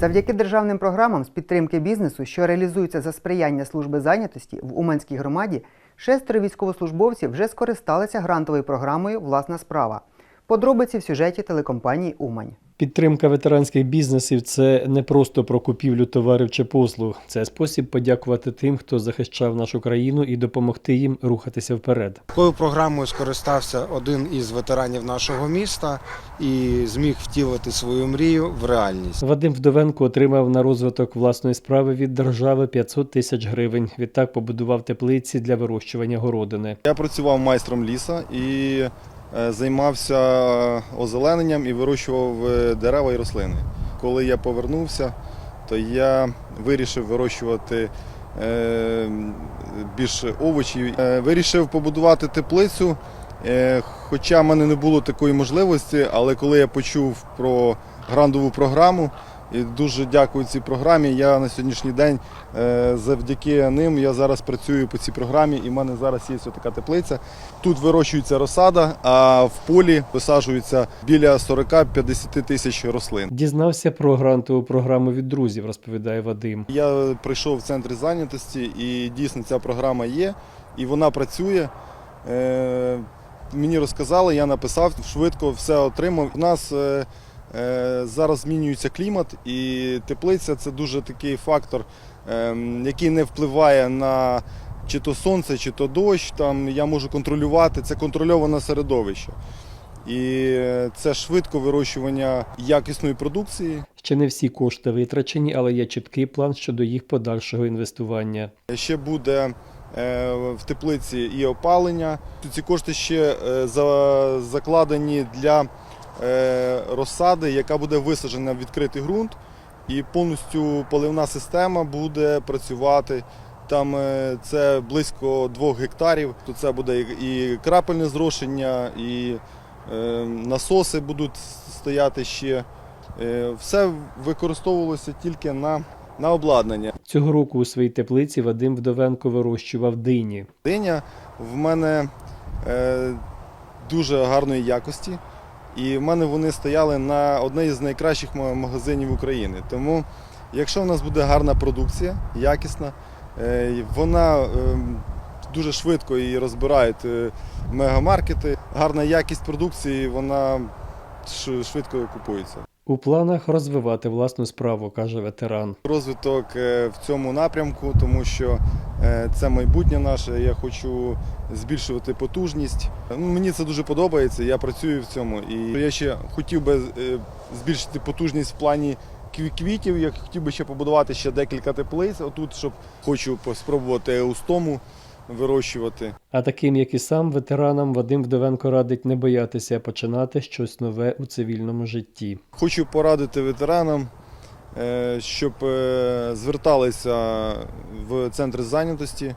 Завдяки державним програмам з підтримки бізнесу, що реалізуються за сприяння служби зайнятості в Уманській громаді, шестеро військовослужбовців вже скористалися грантовою програмою Власна справа. Подробиці в сюжеті телекомпанії Умань. Підтримка ветеранських бізнесів це не просто про купівлю товарів чи послуг, це спосіб подякувати тим, хто захищав нашу країну і допомогти їм рухатися вперед. Такою програмою скористався один із ветеранів нашого міста і зміг втілити свою мрію в реальність. Вадим Вдовенко отримав на розвиток власної справи від держави 500 тисяч гривень. Відтак побудував теплиці для вирощування городини. Я працював майстром ліса і займався озелененням і вирощував е, дерева і рослини. Коли я повернувся, то я вирішив вирощувати е, більше овочів. Е, Вирішив побудувати теплицю, е, хоча в мене не було такої можливості, але коли я почув про грантову програму, і дуже дякую цій програмі. Я на сьогоднішній день е, завдяки ним я зараз працюю по цій програмі, і в мене зараз є така теплиця. Тут вирощується розсада, а в полі висаджується біля 40-50 тисяч рослин. Дізнався про грантову програму від друзів, розповідає Вадим. Я прийшов в центр зайнятості, і дійсно ця програма є, і вона працює. Е, Мені розказали, я написав, швидко все отримав. У нас е, зараз змінюється клімат, і теплиця це дуже такий фактор, е, який не впливає на чи то сонце, чи то дощ. Там я можу контролювати, це контрольоване середовище. І е, це швидко вирощування якісної продукції. Ще не всі кошти витрачені, але є чіткий план щодо їх подальшого інвестування. Ще буде е, в теплиці і опалення. Ці кошти ще е, закладені для е, розсади, яка буде висаджена в відкритий ґрунт, і повністю поливна система буде працювати. Там е, це близько двох гектарів. То це буде і крапельне зрошення, і е, насоси будуть стояти ще. Е, Все використовувалося тільки на, на обладнання. Цього року у своїй теплиці Вадим Вдовенко вирощував дині. Диня в мене е, дуже гарної якості, і в мене вони стояли на одній з найкращих ма- магазинів України. Тому, якщо в нас буде гарна продукція, якісна, е, вона е, дуже швидко її розбирають е, мегамаркети. Гарна якість продукції, вона швидко купується. У планах розвивати власну справу, каже ветеран. розвиток е, в цьому напрямку, тому що це майбутнє наше. Я хочу збільшувати потужність. Ну, мені це дуже подобається. Я працюю в цьому. І я ще хотів би е, збільшити потужність в плані кві- квітів. Я хотів би ще побудувати ще декілька теплиць. Отут, щоб хочу спробувати устому вирощувати. А таким, як і сам, ветеранам Вадим Вдовенко радить не боятися починати щось нове у цивільному житті. Хочу порадити ветеранам, е, щоб е, зверталися в центр зайнятості,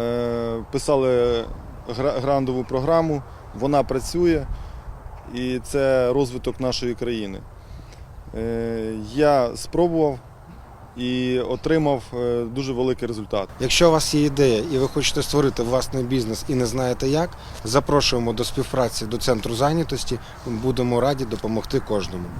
е, писали гра- грантову програму, вона працює і це розвиток нашої країни. Е, Я спробував і отримав е, дуже великий результат. Якщо у вас є ідея і ви хочете створити власний бізнес і не знаєте як, запрошуємо до співпраці до центру зайнятості. Будемо раді допомогти кожному.